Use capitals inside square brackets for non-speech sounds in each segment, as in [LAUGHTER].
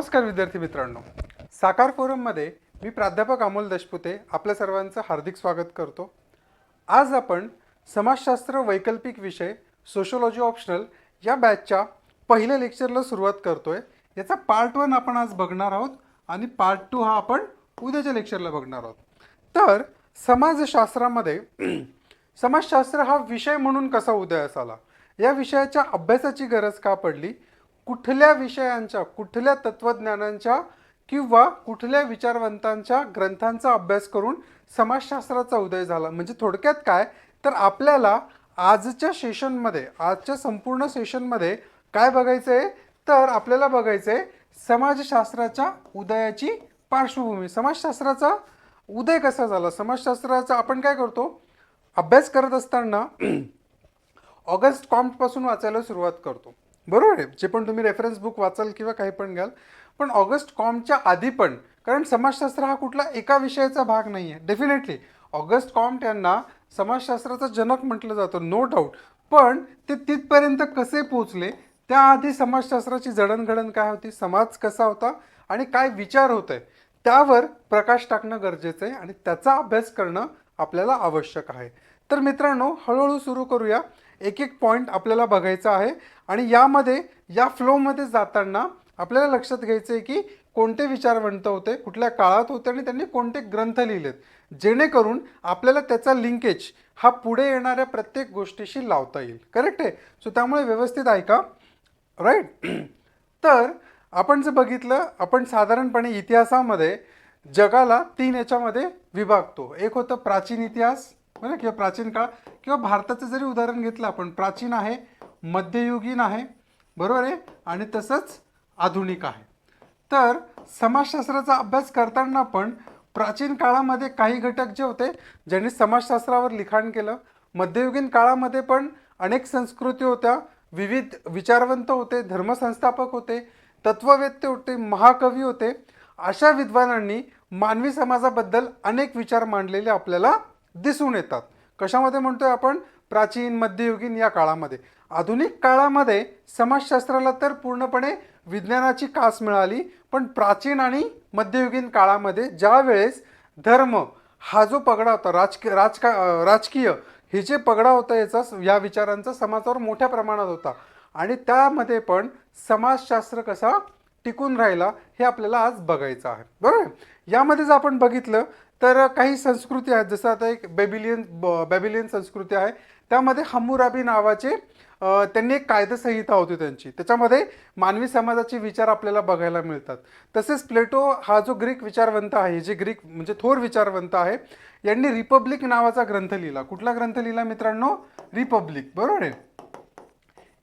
नमस्कार विद्यार्थी मित्रांनो. साकार फोरममध्ये मी प्राध्यापक अमोल देशपुते आपल्या सर्वांचं हार्दिक स्वागत करतो. आज आपण समाजशास्त्र वैकल्पिक विषय सोशोलॉजी ऑप्शनल या बॅचच्या पहिल्या लेक्चरला सुरुवात करतोय. याचा पार्ट वन आपण आज बघणार आहोत आणि पार्ट टू हा आपण उद्याच्या लेक्चरला बघणार आहोत. तर समाजशास्त्रामध्ये समाजशास्त्र हा विषय म्हणून कसा उदयास आला? या विषयाच्या अभ्यासाची गरज का पडली? कुठल्या विषयांच्या कुठल्या तत्वज्ञानांच्या किंवा कुठल्या विचारवंतांच्या ग्रंथांचा अभ्यास करून समाजशास्त्राचा उदय झाला? म्हणजे थोडक्यात काय? तर आपल्याला आजच्या सेशनमध्ये आजच्या संपूर्ण सेशनमध्ये काय बघायचं आहे तर आपल्याला बघायचं आहे समाजशास्त्राच्या उदयाची पार्श्वभूमी. समाजशास्त्राचा उदय कसा झाला? समाजशास्त्राचा आपण काय करतो? अभ्यास करत असताना [CLEARS THROAT] ऑगस्ट कॉम्पपासून वाचायला सुरुवात करतो. बरोबर आहे. जे पण तुम्ही रेफरन्स बुक वाचाल किंवा काही पण घ्याल. पण ऑगस्ट कॉमच्या आधी पण कारण समाजशास्त्र हा कुठला एका विषयाचा भाग नाही आहे डेफिनेटली ऑगस्ट कॉम यांना समाजशास्त्राचा जनक म्हटलं जातं नो डाऊट पण ते तिथपर्यंत कसे पोचले त्याआधी समाजशास्त्राची जडणघडण काय होती? समाज कसा होता? आणि काय विचार होत आहे त्यावर प्रकाश टाकणं गरजेचं आहे आणि त्याचा अभ्यास करणं आपल्याला आवश्यक आहे. तर मित्रांनो हळूहळू सुरू करूया. एक एक पॉईंट आपल्याला बघायचा आहे. आणि यामध्ये या फ्लोमध्ये जाताना आपल्याला लक्षात घ्यायचं आहे की कोणते विचारवंत होते कुठल्या काळात होते आणि त्यांनी कोणते ग्रंथ लिहिलेत. जेणेकरून आपल्याला त्याचा लिंकेज हा पुढे येणाऱ्या प्रत्येक गोष्टीशी लावता येईल. करेक्ट आहे? सो त्यामुळे व्यवस्थित ऐका. राईट [CLEARS THROAT] तर आपण जर बघितलं आपण साधारणपणे इतिहासामध्ये जगाला तीन याच्यामध्ये विभागतो. एक होतं प्राचीन इतिहास बरं किंवा प्राचीन काळ किंवा भारताचं जरी उदाहरण घेतलं आपण प्राचीन आहे मध्ययुगीन आहे बरोबर आहे? आणि तसंच आधुनिक आहे. तर समाजशास्त्राचा अभ्यास करताना पण प्राचीन काळामध्ये काही घटक जे होते ज्यांनी समाजशास्त्रावर लिखाण केलं मध्ययुगीन काळामध्ये पण अनेक संस्कृती होत्या विविध विचारवंत होते धर्मसंस्थापक होते तत्ववेत्ते होते महाकवी होते अशा विद्वानांनी मानवी समाजाबद्दल अनेक विचार मांडलेले आपल्याला दिसून येतात. कशामध्ये म्हणतोय आपण? प्राचीन मध्ययुगीन या काळामध्ये. आधुनिक काळामध्ये समाजशास्त्राला तर पूर्णपणे विज्ञानाची कास मिळाली पण प्राचीन आणि मध्ययुगीन काळामध्ये ज्या वेळेस धर्म हा जो पगडा होता राजकीय राजका राजकीय हे जे पगडा होता याचा या विचारांचा समाजावर मोठ्या प्रमाणात होता. आणि त्यामध्ये पण समाजशास्त्र कसा टिकून राहिला हे आपल्याला आज बघायचं आहे. बरोबर? यामध्ये जर आपण बघितलं तर काही संस्कृती आहेत जसं आता एक बेबिलियन ब- बेबिलियन संस्कृती आहे. त्यामध्ये हमुराबी नावाचे त्यांनी एक कायदेसंहिता होती त्यांची. त्याच्यामध्ये मानवी समाजाचे विचार आपल्याला बघायला मिळतात. तसेच प्लेटो हा जो ग्रीक विचारवंत आहे जे ग्रीक म्हणजे थोर विचारवंत आहे यांनी रिपब्लिक नावाचा ग्रंथ लिहिला. कुठला ग्रंथ लिहिला मित्रांनो? रिपब्लिक. बरोबर आहे?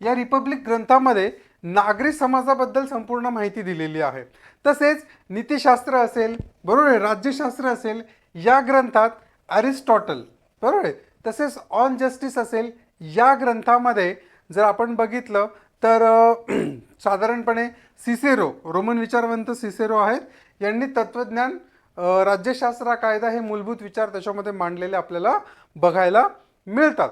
या रिपब्लिक ग्रंथामध्ये नागरी समाजाबद्दल संपूर्ण माहिती दिलेली आहे. तसेच नीतिशास्त्र असेल बरोबर आहे? राज्यशास्त्र असेल या ग्रंथात अरिस्टॉटल बरोबर आहे? तसेच ऑन जस्टिस असेल या ग्रंथामध्ये जर आपण बघितलं तर [CLEARS THROAT] साधारणपणे सिसेरो रोमन विचारवंत सिसेरो आहेत. यांनी तत्त्वज्ञान राज्यशास्त्र कायदा हे मूलभूत विचार त्याच्यामध्ये मांडलेले आपल्याला बघायला मिळतात.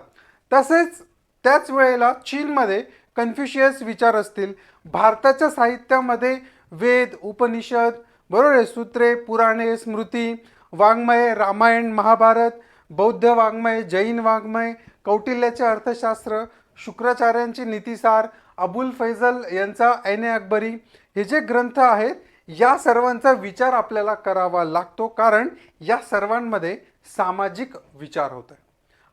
तसेच त्याच वेळेला चीनमध्ये कन्फ्युशियस विचार असतील. भारताच्या साहित्यामध्ये वेद उपनिषद बरोबर आहे सूत्रे पुराणे स्मृती वाङ्मय रामायण महाभारत बौद्ध वाङ्मय जैन वाङ्मय कौटिल्याचे अर्थशास्त्र शुक्राचार्यांचे नीतिसार अबुल फैजल यांचा ऐने अकबरी हे जे ग्रंथ आहेत या सर्वांचा विचार आपल्याला करावा लागतो कारण या सर्वांमध्ये सामाजिक विचार होतं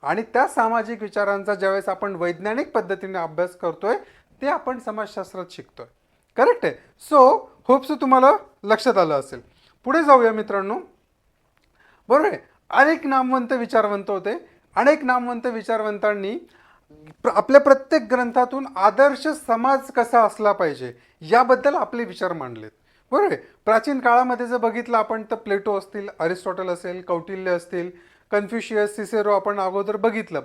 आणि त्या सामाजिक विचारांचा ज्यावेळेस आपण वैज्ञानिक पद्धतीने अभ्यास करतोय ते आपण समाजशास्त्रात शिकतोय. करेक्ट आहे? सो होप्स तुम्हाला लक्षात आलं असेल. पुढे जाऊया मित्रांनो. बरोबर आहे? अनेक नामवंत विचारवंत होते. अनेक नामवंत विचारवंतांनी प्र- आपल्या प्रत्येक ग्रंथातून आदर्श समाज कसा असला पाहिजे याबद्दल आपले विचार मांडलेत. बरोबर आहे? प्राचीन काळामध्ये जर बघितलं आपण तर प्लेटो असतील अरिस्टॉटल असेल कौटिल्य असतील कन्फ्युशियस सिसेरो आपण अगोदर बघितलं.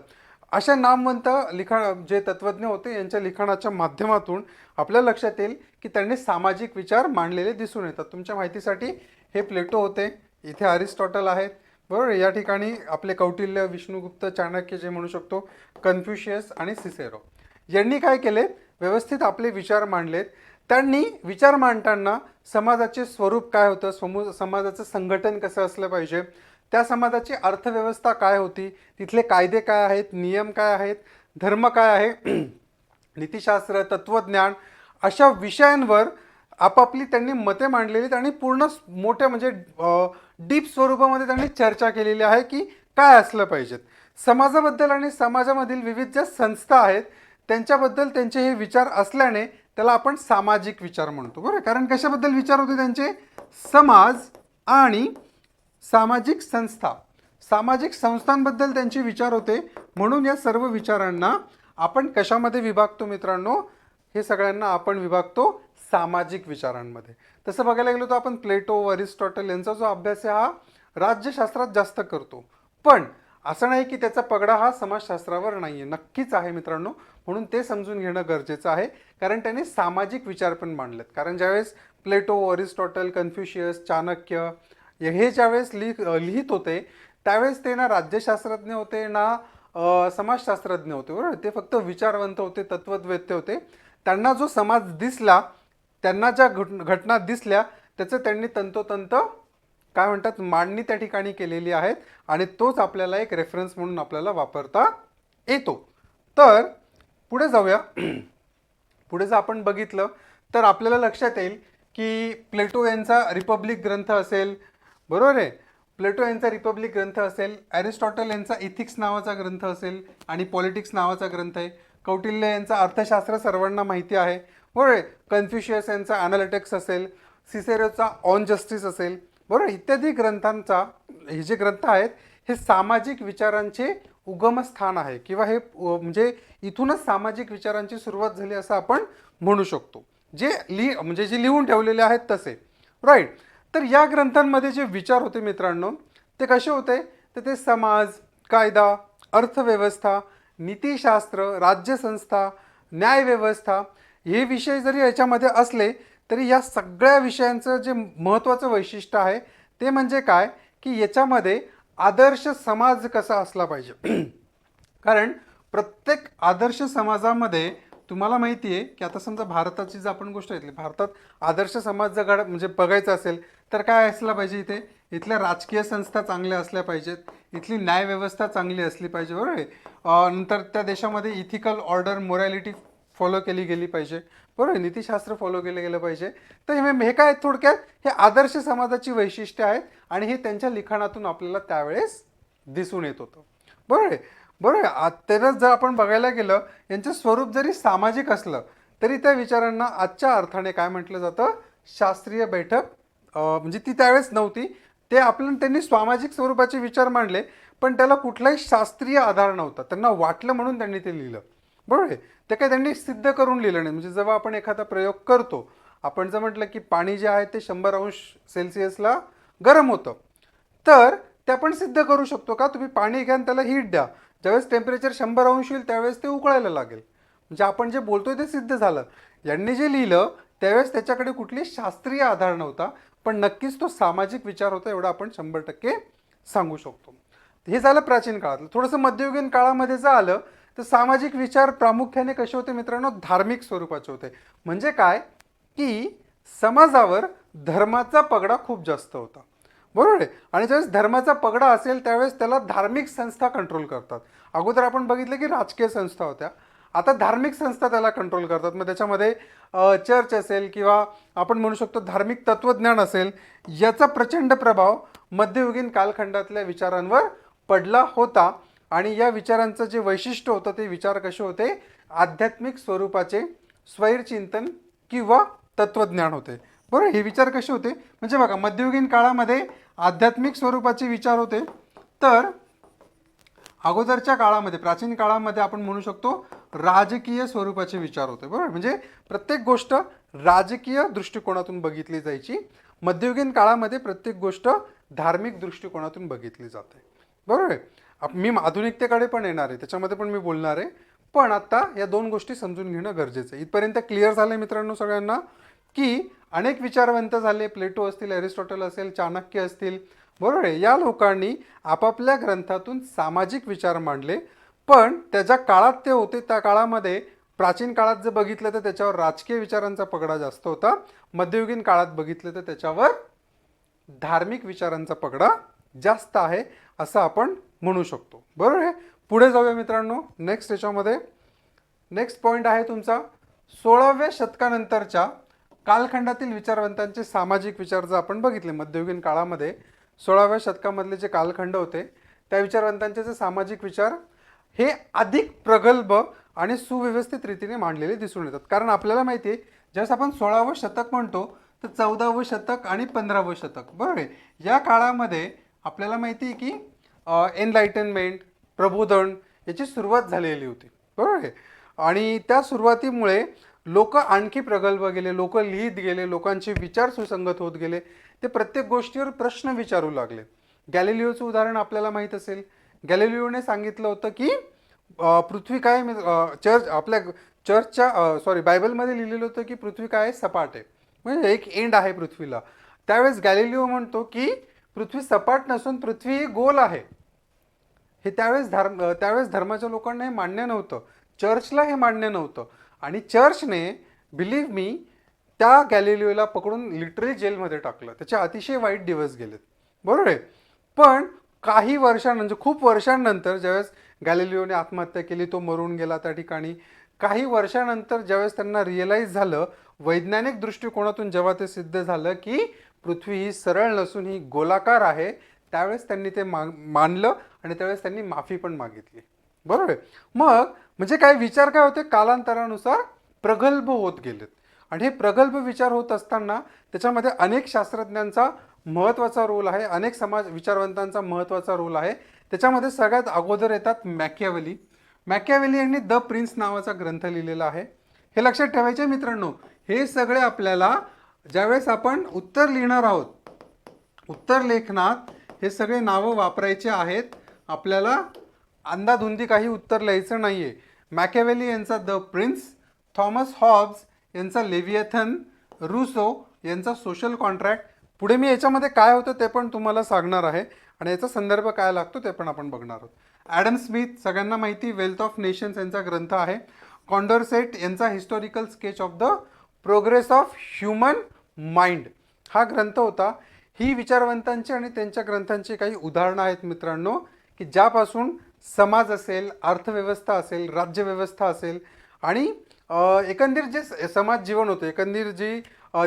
अशा नामवंत लिखाण जे तत्वज्ञ होते यांच्या लिखाणाच्या माध्यमातून आपल्या लक्षात येईल की त्यांनी सामाजिक विचार मांडलेले दिसून येतात. तुमच्या माहितीसाठी हे प्लेटो होते. इथे अरिस्टॉटल आहेत. बरोबर? या ठिकाणी आपले कौटिल्य विष्णुगुप्त चाणक्य जे म्हणू शकतो कन्फ्युशियस आणि सिसेरो यांनी काय केले? व्यवस्थित आपले विचार मांडलेत. त्यांनी विचार मांडताना समाजाचे स्वरूप काय होतं? समू समाजाचं संघटन कसं असलं पाहिजे? त्या समाजाची अर्थव्यवस्था काय होती? तिथले कायदे काय आहेत? नियम काय आहेत? धर्म काय आहे? [CLEARS THROAT] नीतिशास्त्र तत्त्वज्ञान अशा विषयांवर आपापली त्यांनी मते मांडलेली आणि पूर्ण मोठ्या म्हणजे डीप स्वरूपामध्ये त्यांनी चर्चा केलेली आहे की काय असलं पाहिजेत. समाजाबद्दल आणि समाजामधील विविध ज्या संस्था आहेत त्यांच्याबद्दल त्यांचे हे विचार असल्याने त्याला आपण सामाजिक विचार म्हणतो. बरं कारण कशाबद्दल विचार होते त्यांचे? समाज आणि सामाजिक संस्था. सामाजिक संस्थांबद्दल त्यांचे विचार होते. म्हणून या सर्व विचारांना आपण कशामध्ये विभागतो मित्रांनो? हे सगळ्यांना आपण विभागतो सामाजिक विचारांमध्ये. तसं बघायला गेलो तर आपण प्लेटो अरिस्टॉटल यांचा जो अभ्यास आहे हा राज्यशास्त्रात जास्त करतो. पण असं नाही की त्याचा पगडा हा समाजशास्त्रावर नाही आहे नक्कीच आहे मित्रांनो. म्हणून ते समजून घेणं गरजेचं आहे. कारण त्यांनी सामाजिक विचार पण मांडलेत. कारण ज्यावेळेस प्लेटो अरिस्टॉटल कन्फ्युशियस चाणक्य हे ज्यावेळेस लिख लिहित होते त्यावेळेस ते ना राज्यशास्त्रज्ञ होते ना समाजशास्त्रज्ञ होते बरोबर? ते फक्त विचारवंत होते तत्ववेत्ते होते. त्यांना जो समाज दिसला त्यांना ज्या घट घटना दिसल्या त्याचं त्यांनी तंतोतंत काय म्हणतात मांडणी त्या ठिकाणी केलेली आहेत आणि तोच आपल्याला एक रेफरन्स म्हणून आपल्याला वापरता येतो. तर पुढे जाऊया. [CLEARS THROAT] पुढे जर आपण बघितलं तर आपल्याला लक्षात येईल की प्लेटो यांचा रिपब्लिक ग्रंथ असेल बरोबर आहे. प्लेटो यांचा रिपब्लिक ग्रंथ असेल ॲरिस्टॉटल यांचा इथिक्स नावाचा ग्रंथ असेल आणि पॉलिटिक्स नावाचा ग्रंथ आहे. कौटिल्य यांचा अर्थशास्त्र सर्वांना माहिती आहे. बरोबर आहे. कन्फ्युशियस यांचा अनालिटिक्स असेल सिसेरोचा ऑन जस्टिस असेल. बरोबर इत्यादी ग्रंथांचा हे जे ग्रंथ आहेत हे सामाजिक विचारांचे उगमस्थान आहे किंवा हे म्हणजे इथूनच सामाजिक विचारांची सुरुवात झाली असं आपण म्हणू शकतो. जे लि म्हणजे जे लिहून ठेवलेले आहेत तसे. राईट तर या ग्रंथांमध्ये जे विचार होते मित्रांनो ते कसे होते? तर ते समाज कायदा अर्थव्यवस्था नीतीशास्त्र राज्यसंस्था न्यायव्यवस्था हे विषय जरी याच्यामध्ये असले तरी या सगळ्या विषयांचं जे महत्त्वाचं वैशिष्ट्य आहे ते म्हणजे काय? की याच्यामध्ये आदर्श समाज कसा असला पाहिजे. [CLEARS THROAT] कारण प्रत्येक आदर्श समाजामध्ये तुम्हाला माहिती आहे की आता समजा भारताची जर आपण गोष्ट घेतली भारतात आदर्श समाज जर घड म्हणजे बघायचा असेल तर काय असला पाहिजे इथे? इथल्या राजकीय संस्था चांगल्या असल्या पाहिजेत इथली न्यायव्यवस्था चांगली असली पाहिजे बरोबर आहे? नंतर त्या देशामध्ये इथिकल ऑर्डर मोरॅलिटी फॉलो केली गेली पाहिजे बरोबर आहे? नीतिशास्त्र फॉलो केलं गेलं पाहिजे. तर हे हे काय थोडक्यात? हे आदर्श समाजाची वैशिष्ट्य आहेत आणि हे त्यांच्या लिखाणातून आपल्याला त्यावेळेस दिसून येत होतं. बरोबर आहे? बरोबर आहे आ- जर आपण बघायला गेलं यांचं स्वरूप जरी सामाजिक असलं तरी त्या विचारांना आजच्या अर्थाने काय म्हटलं जातं? शास्त्रीय बैठक म्हणजे ती त्यावेळेस नव्हती. ते आपण त्यांनी सामाजिक स्वरूपाचे विचार मांडले पण त्याला कुठलाही शास्त्रीय आधार नव्हता. त्यांना वाटलं म्हणून त्यांनी ते लिहिलं. बरोबर आहे? ते काही त्यांनी सिद्ध करून लिहिलं नाही. म्हणजे जेव्हा आपण एखादा प्रयोग करतो आपण जर म्हटलं की पाणी जे आहे ते शंभर अंश सेल्सिअसला गरम होतं तर ते आपण सिद्ध करू शकतो का? तुम्ही पाणी घ्या आणि त्याला हीट द्या. ज्यावेळेस टेम्परेचर शंभर अंश होईल त्यावेळेस ते उकळायला लागेल. म्हणजे आपण जे बोलतोय ते सिद्ध झालं. यांनी जे लिहिलं त्यावेळेस त्याच्याकडे कुठली शास्त्रीय आधार नव्हता पण नक्कीच तो सामाजिक विचार होता एवढा आपण शंभर टक्के सांगू शकतो. हे झालं प्राचीन काळातलं. थोडंसं मध्ययुगीन काळामध्ये जर आलं तर सामाजिक विचार प्रामुख्याने कसे होते मित्रांनो? धार्मिक स्वरूपाचे होते. म्हणजे काय? की समाजावर धर्माचा पगडा खूप जास्त होता. बरोबर आहे. आणि ज्यावेळेस धर्माचा पगडा असेल त्यावेळेस त्याला धार्मिक संस्था कंट्रोल करतात. अगोदर आपण बघितलं की राजकीय संस्था होत्या. आता धार्मिक संस्था त्याला कंट्रोल करतात. मग त्याच्यामध्ये चर्च असेल किंवा आपण म्हणू शकतो धार्मिक तत्वज्ञान असेल याचा प्रचंड प्रभाव मध्ययुगीन कालखंडातल्या विचारांवर पडला होता. आणि या विचारांचं जे वैशिष्ट्य होतं ते विचार कसे होते? आध्यात्मिक स्वरूपाचे स्वैरचिंतन किंवा तत्वज्ञान होते. बरं हे विचार कसे होते? म्हणजे बघा मध्ययुगीन काळामध्ये आध्यात्मिक स्वरूपाचे विचार होते. तर अगोदरच्या काळामध्ये प्राचीन काळामध्ये आपण म्हणू शकतो राजकीय स्वरूपाचे विचार होते. बरोबर? म्हणजे प्रत्येक गोष्ट राजकीय दृष्टिकोनातून बघितली जायची. मध्ययुगीन काळामध्ये प्रत्येक गोष्ट धार्मिक दृष्टिकोनातून बघितली जाते. बरोबर आहे? मी आधुनिकतेकडे पण येणार आहे त्याच्यामध्ये पण मी बोलणार आहे. पण आता या दोन गोष्टी समजून घेणं गरजेचं आहे. इथपर्यंत क्लिअर झालं मित्रांनो सगळ्यांना की अनेक विचारवंत झाले. प्लेटो असतील अरिस्टॉटल असेल चाणक्य असतील. बरोबर आहे. या लोकांनी आपापल्या ग्रंथातून सामाजिक विचार मांडले. पण त्याच्या काळात ते होते त्या काळामध्ये प्राचीन काळात जर बघितलं तर त्याच्यावर राजकीय विचारांचा पगडा जास्त होता. मध्ययुगीन काळात बघितलं तर त्याच्यावर धार्मिक विचारांचा पगडा जास्त आहे असं आपण म्हणू शकतो. बरोबर आहे? पुढे जाऊया मित्रांनो. नेक्स्ट याच्यामध्ये. नेक्स्ट पॉईंट आहे तुमचा. सोळाव्या शतकानंतरच्या कालखंडातील विचारवंतांचे सामाजिक विचार जर आपण बघितले मध्ययुगीन काळामध्ये सोळाव्या शतकामधले जे कालखंड होते त्या विचारवंतांचे जे सामाजिक विचार हे अधिक प्रगल्भ आणि सुव्यवस्थित रीतीने मांडलेले दिसून येतात. कारण आपल्याला माहिती आहे ज्यावेळेस आपण सोळावं शतक म्हणतो तर चौदावं शतक आणि पंधरावं शतक बरोबर आहे? या काळामध्ये आपल्याला माहिती आहे की एनलाइटनमेंट प्रबोधन याची सुरुवात झालेली होती बरोबर आहे? आणि त्या सुरुवातीमुळे लोक आणखी प्रगल्भ गेले लोक लिहित गेले लोकांचे विचार सुसंगत होत गेले ते प्रत्येक गोष्टीवर प्रश्न विचारू लागले. गॅलिलिओचं उदाहरण आपल्याला माहीत असेल. गॅलिलिओने सांगितलं होतं की पृथ्वी काय चर्च आपल्या चर्चच्या सॉरी बायबलमध्ये लिहिलेलं होतं की पृथ्वी काय सपाट आहे. म्हणजे एक एंड आहे पृथ्वीला. त्यावेळेस गॅलिलिओ म्हणतो की पृथ्वी सपाट नसून पृथ्वी ही गोल आहे. हे त्यावेळेस धर्म त्यावेळेस धर्माच्या लोकांना हे मान्य नव्हतं. चर्चला हे मान्य नव्हतं. आणि चर्चने बिलीव्ह मी त्या गॅलिलिओला पकडून लिटरली जेलमध्ये टाकलं. त्याचे अतिशय वाईट दिवस गेलेत. बरोबर आहे? पण काही वर्षांनंतर म्हणजे खूप वर्षांनंतर ज्यावेळेस गॅलिलिओने आत्महत्या केली तो मरून गेला त्या ठिकाणी काही वर्षानंतर ज्यावेळेस त्यांना रिअलाईज झालं वैज्ञानिक दृष्टिकोनातून जेव्हा ते सिद्ध झालं की पृथ्वी ही सरळ नसून ही गोलाकार आहे त्यावेळेस त्यांनी ते मा मानलं आणि त्यावेळेस त्यांनी माफी पण मागितली. बरोबर आहे? मग म्हणजे काय विचार काय होते? कालांतरानुसार प्रगल्भ होत गेलेत. आणि हे प्रगल्भ विचार होत असताना त्याच्यामध्ये अनेक शास्त्रज्ञांचा महत्त्वाचा रोल आहे अनेक समाज विचारवंतांचा महत्त्वाचा रोल आहे. त्याच्यामध्ये सगळ्यात अगोदर येतात मॅकियावेली. मॅकियावेली यांनी द प्रिन्स नावाचा ग्रंथ लिहिलेला आहे. हे लक्षात ठेवायचे मित्रांनो हे सगळे आपल्याला ज्यावेळेस आपण उत्तर लिहिणार आहोत उत्तर लेखनात हे सगळे नावं वापरायचे आहेत. आपल्याला अंदाधुंदी काही उत्तर लिहायचं नाही आहे मॅकेवेली यांचा द प्रिन्स थॉमस हॉब्स यांचा लेव्हिएथन रुसो यांचा सोशल कॉन्ट्रॅक्ट. पुढे मी याच्यामध्ये काय होतं ते पण तुम्हाला सांगणार आहे आणि याचा संदर्भ काय लागतो ते पण आपण बघणार आहोत. ॲडम स्मिथ सगळ्यांना माहिती वेल्थ ऑफ नेशन्स यांचा ग्रंथ आहे. कॉन्डरसेट यांचा historical sketch of the progress of human mind. हा ग्रंथ होता. ही विचारवंतांची आणि त्यांच्या ग्रंथांची काही उदाहरणं आहेत मित्रांनो की ज्यापासून समाज असेल अर्थव्यवस्था असेल राज्यव्यवस्था असेल आणि एकंदर जे समाज जीवन होतं एकंदर जी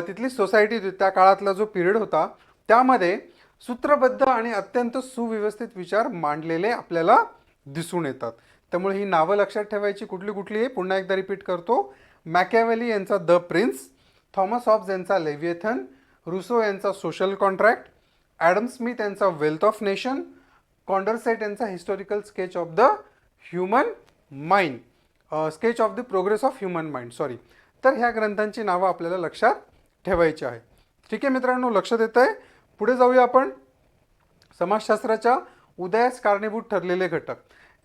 तिथली सोसायटी होती त्या काळातला जो पिरियड होता त्यामध्ये सूत्रबद्ध आणि अत्यंत सुव्यवस्थित विचार मांडलेले आपल्याला दिसून येतात. त्यामुळे ही नावं लक्षात ठेवायची कुठली कुठली आहे पुन्हा एकदा रिपीट करतो. मॅकॅवेली यांचा द प्रिन्स थॉमस हॉब्स यांचा लेव्हिएथन रुसो यांचा सोशल कॉन्ट्रॅक्ट ॲडम स्मिथ यांचा वेल्थ ऑफ नेशन कॉन्डरसेट यांचा historical sketch of the human mind sketch of the progress of human mind sorry तर ह्या ग्रंथांची नावं आपल्याला लक्षात ठेवायची आहे ठीक आहे मित्रांनो लक्ष देत आहे. पुढे जाऊया आपण. समाजशास्त्राच्या उदयास कारणीभूत ठरलेले घटक.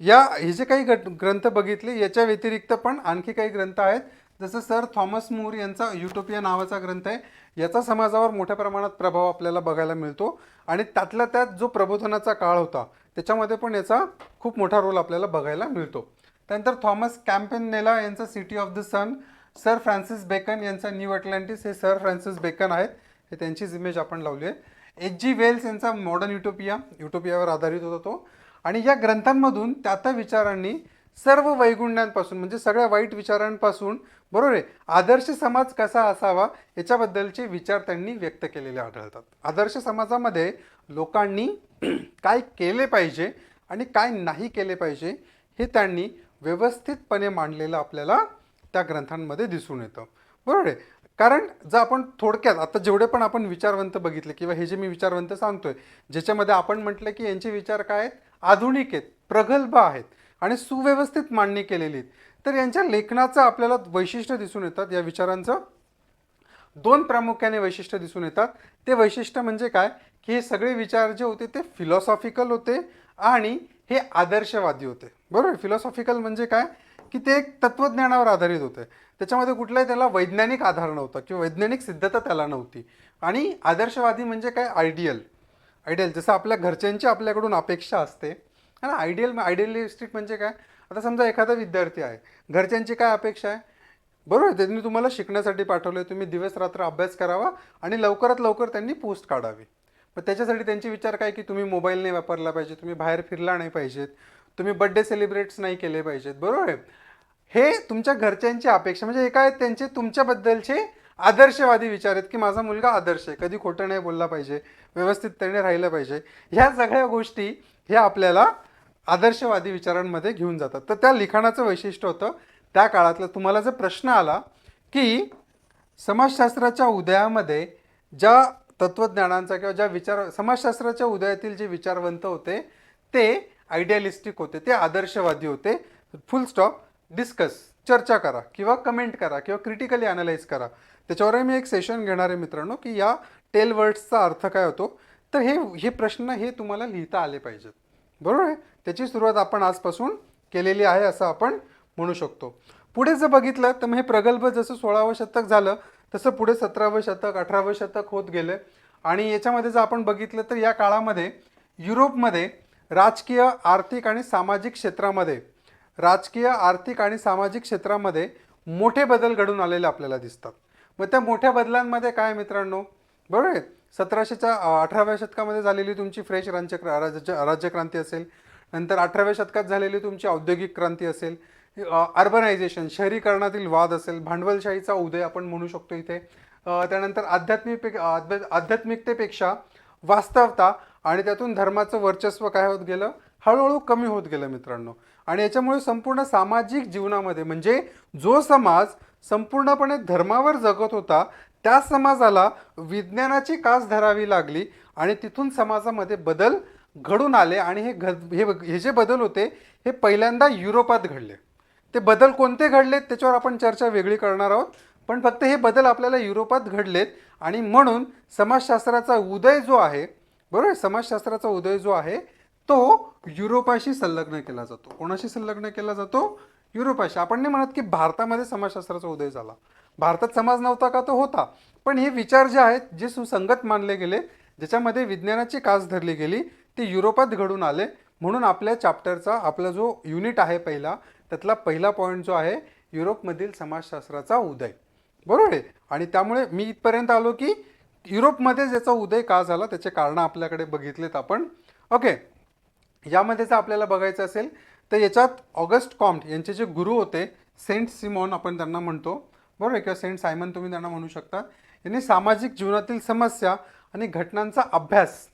या हे जे काही घट ग्रंथ बघितले याच्या व्यतिरिक्त पण आणखी काही ग्रंथ आहेत. जसं सर थॉमस मूर यांचा युटोपिया नावाचा ग्रंथ आहे याचा समाजावर मोठ्या प्रमाणात प्रभाव आपल्याला बघायला मिळतो. आणि त्यातल्या त्यात जो प्रबोधनाचा काळ होता त्याच्यामध्ये पण याचा खूप मोठा रोल आपल्याला बघायला मिळतो. त्यानंतर थॉमस कॅम्पेनेला यांचा city of the sun sir Francis Bacon यांचा न्यू अटलांटिस हे सर फ्रान्सिस बेकन आहेत हे त्यांचीच इमेज आपण लावली आहे. एच जी वेल्स यांचा मॉडर्न युटोपिया युटोपियावर आधारित होता तो. आणि या ग्रंथांमधून त्या त्या विचारांनी सर्व वैगुण्यांपासून म्हणजे सगळ्या वाईट विचारांपासून बरोबर आहे. आदर्श समाज कसा असावा याच्याबद्दलचे विचार त्यांनी व्यक्त केलेले आढळतात. आदर्श समाजामध्ये लोकांनी [CLEARS THROAT] काय केले पाहिजे आणि काय नाही केले पाहिजे हे त्यांनी व्यवस्थितपणे मांडलेलं आपल्याला त्या ग्रंथांमध्ये दिसून येतं. बरोबर आहे. कारण जर आपण थोडक्यात आता जेवढे पण आपण विचारवंत बघितले किंवा हे जे मी विचारवंत सांगतोय ज्याच्यामध्ये आपण म्हटलं की यांचे विचार काय आहेत? आधुनिक आहेत प्रगल्भ आहेत आणि सुव्यवस्थित मांडणी केलेली आहेत. तर यांच्या लेखनाचं आपल्याला वैशिष्ट्य दिसून येतात या विचारांचं. दोन प्रामुख्याने वैशिष्ट्य दिसून येतात. ते वैशिष्ट्य म्हणजे काय? की हे सगळे विचार जे होते ते फिलॉसॉफिकल होते आणि हे आदर्शवादी होते. बरोबर? फिलॉसॉफिकल म्हणजे काय? की ते एक तत्त्वज्ञानावर आधारित होते. त्याच्यामध्ये कुठलाही त्याला वैज्ञानिक आधार नव्हता किंवा वैज्ञानिक सिद्धता त्याला नव्हती. आणि आदर्शवादी म्हणजे काय? आयडियल आयडियल जसं आपल्या घरच्यांची आपल्याकडून अपेक्षा असते. आणि आयडियल आयडियलिस्टिक म्हणजे काय? आता समजा एखादा विद्यार्थी आहे. घरच्यांची काय अपेक्षा आहे? बरोबर आहे त्यांनी तुम्हाला शिकण्यासाठी पाठवलं आहे तुम्ही दिवस रात्र अभ्यास करावा आणि लवकरात लवकर त्यांनी पोस्ट काढावी. मग त्याच्यासाठी त्यांचे विचार काय की तुम्ही मोबाईल नाही वापरला पाहिजे तुम्ही बाहेर फिरला नाही पाहिजेत तुम्ही बड्डे सेलिब्रेट्स नाही केले पाहिजेत बरोबर आहे? हे तुमच्या घरच्यांची अपेक्षा म्हणजे एका आहेत त्यांचे तुमच्याबद्दलचे आदर्शवादी विचार आहेत की माझा मुलगा आदर्श आहे कधी खोटं नाही बोलला पाहिजे व्यवस्थित त्याने राहिलं पाहिजे. ह्या सगळ्या गोष्टी ह्या आपल्याला आदर्शवादी विचारांमध्ये घेऊन जातात. तर त्या लिखाणाचं वैशिष्ट्य होतं त्या काळातलं तुम्हाला जर प्रश्न आला की समाजशास्त्राच्या उदयामध्ये ज्या तत्वज्ञानांचा किंवा ज्या विचार समाजशास्त्राच्या उदयातील जे विचारवंत होते ते आयडियालिस्टिक होते ते आदर्शवादी होते. फुल स्टॉप डिस्कस चर्चा करा किंवा कमेंट करा किंवा क्रिटिकली अनालाइज करा. त्याच्यावरही मी एक सेशन घेणार आहे मित्रांनो की या टेल वर्ड्सचा अर्थ काय होतो? तर हे हे प्रश्न हे तुम्हाला लिहिता आले पाहिजेत. बरोबर आहे? त्याची सुरुवात आपण आजपासून केलेली आहे असं आपण म्हणू शकतो. पुढे जर बघितलं तर मग हे प्रगल्भ जसं सोळावं शतक झालं तसं पुढे सतरावं शतक अठरावं शतक होत गेलं. आणि याच्यामध्ये जर आपण बघितलं तर या काळामध्ये युरोपमध्ये राजकीय आर्थिक आणि सामाजिक क्षेत्रामध्ये राजकीय आर्थिक आणि सामाजिक क्षेत्रामध्ये मोठे बदल घडून आलेले आपल्याला दिसतात. मग त्या मोठ्या बदलांमध्ये काय मित्रांनो? बरोबर आहे? सतराशेच्या अठराव्या शतकामध्ये झालेली तुमची फ्रेश राज्य राज्य राज्यक्रांती असेल. नंतर अठराव्या शतकात झालेली तुमची औद्योगिक क्रांती असेल. अर्बनायझेशन शहरीकरणातील वाद असेल भांडवलशाहीचा उदय आपण म्हणू शकतो इथे. त्यानंतर आध्यात्मिक आध्या- आध्यात्मिकतेपेक्षा वास्तवता आणि त्यातून धर्माचं वर्चस्व काय होत गेलं? हळूहळू कमी होत गेलं मित्रांनो. आणि याच्यामुळे संपूर्ण सामाजिक जीवनामध्ये म्हणजे जो समाज संपूर्णपणे धर्मावर जगत होता त्या समाजाला विज्ञानाची कास धरावी लागली आणि तिथून समाजामध्ये बदल घडून आले आणि हे घ हे हे जे बदल होते हे पहिल्यांदा युरोपात घडले. ते बदल कोणते घडलेत त्याच्यावर आपण चर्चा वेगळी करणार आहोत पण फक्त हे बदल आपल्याला युरोपात घडलेत आणि म्हणून समाजशास्त्राचा उदय जो आहे बरोबर? समाजशास्त्राचा उदय जो आहे तो युरोपाशी संलग्न केला जातो. कोणाशी संलग्न केला जातो? युरोपाशी आपण नाही म्हणत की भारतामध्ये समाजशास्त्राचा उदय झाला. भारतात समाज नव्हता का तो होता. पण हे विचार जे आहेत जे सुसंगत मानले गेले ज्याच्यामध्ये विज्ञानाची कास धरली गेली ते युरोपात घडून आले. म्हणून आपल्या चॅप्टरचा आपला जो युनिट आहे पहिला त्यातला पहिला पॉईंट जो आहे युरोपमधील समाजशास्त्राचा उदय. बरोबर आहे? आणि त्यामुळे मी इथपर्यंत आलो की युरोपमध्ये ज्याचा उदय का झाला त्याचे कारणं आपल्याकडे बघितलेत आपण. ओके यामध्ये जर आपल्याला बघायचं असेल तर याच्यात ऑगस्ट कॉम्ट यांचे जे गुरु होते सेंट सिमॉन आपण त्यांना म्हणतो. बरोबर? आहे किंवा सेंट सायमन तुम्ही त्यांना म्हणू शकता. यांनी सामाजिक जीवनातील समस्या आणि घटनांचा अभ्यास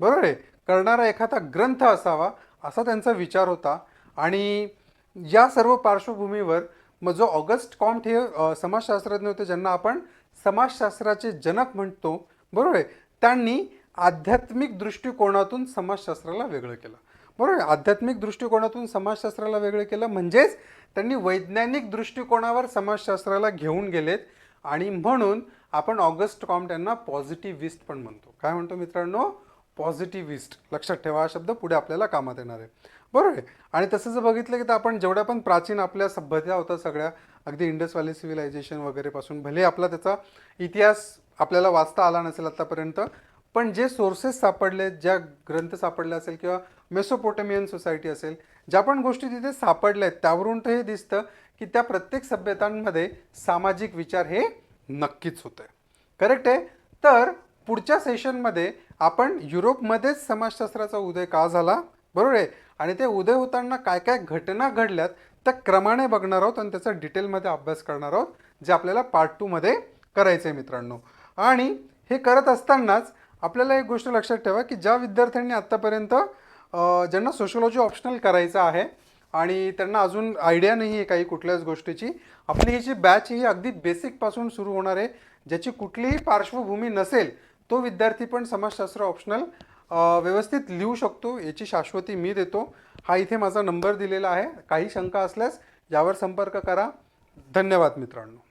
बरोबर आहे? करणारा एखादा ग्रंथ असावा असा त्यांचा विचार होता. आणि या सर्व पार्श्वभूमीवर मग जो ऑगस्ट कॉम्ट हे समाजशास्त्रज्ञ होते ज्यांना आपण समाजशास्त्राचे जनक म्हणतो बरोबर आहे? त्यांनी आध्यात्मिक दृष्टिकोनातून समाजशास्त्राला वेगळं केलं. बरोबर आहे आध्यात्मिक दृष्टिकोनातून समाजशास्त्राला वेगळं केलं म्हणजेच त्यांनी वैज्ञानिक दृष्टिकोनावर समाजशास्त्राला घेऊन गेलेत आणि म्हणून आपण ऑगस्ट कॉम्ट यांना पॉझिटिव्हिस्ट पण म्हणतो. काय म्हणतो मित्रांनो? पॉझिटिव्हिस्ट. लक्षात ठेवा हा शब्द पुढे आपल्याला कामात येणार आहे. बरोबर आहे? आणि तसं जर बघितलं की तर आपण जेवढ्या पण प्राचीन आपल्या सभ्यता होत्या सगळ्या अगदी इंडस व्हॅली सिव्हिलायझेशन वगैरेपासून भले आपला त्याचा इतिहास आपल्याला वाचता आला नसेल आत्तापर्यंत पण जे सोर्सेस सापडले ज्या ग्रंथ सापडले असेल किंवा मेसोपोटेमियन सोसायटी असेल ज्या पण गोष्टी तिथे सापडल्या आहेत त्यावरून तर हे दिसतं की त्या प्रत्येक सभ्यतांमध्ये सामाजिक विचार हे नक्कीच होते करेक्ट आहे? तर पुढच्या सेशनमध्ये आपण युरोपमध्येच समाजशास्त्राचा उदय का झाला? बरोबर आहे? आणि ते उदय होताना काय काय घटना घडल्यात त्या क्रमाने बघणार आहोत आणि त्याचा डिटेलमध्ये अभ्यास करणार आहोत जे आपल्याला पार्ट टूमध्ये करायचं आहे मित्रांनो. आणि हे करत असतानाच आपल्याला एक गोष्ट लक्षात ठेवा की ज्या विद्यार्थ्यांनी आत्तापर्यंत ज्यांना सोशोलॉजी ऑप्शनल करायचं आहे आणि त्यांना अजून आयडिया नाही आहे काही कुठल्याच गोष्टीची आपली ही जी बॅच ही अगदी बेसिकपासून सुरू होणार आहे. ज्याची कुठलीही पार्श्वभूमी नसेल तो विद्यार्थी पण समाजशास्त्र ऑप्शनल व्यवस्थित लिहू शकतो. याची शाश्वती मी देतो. हा इथे माझा नंबर दिलेला आहे. काही शंका असल्यास यावर संपर्क करा. धन्यवाद मित्रांनो.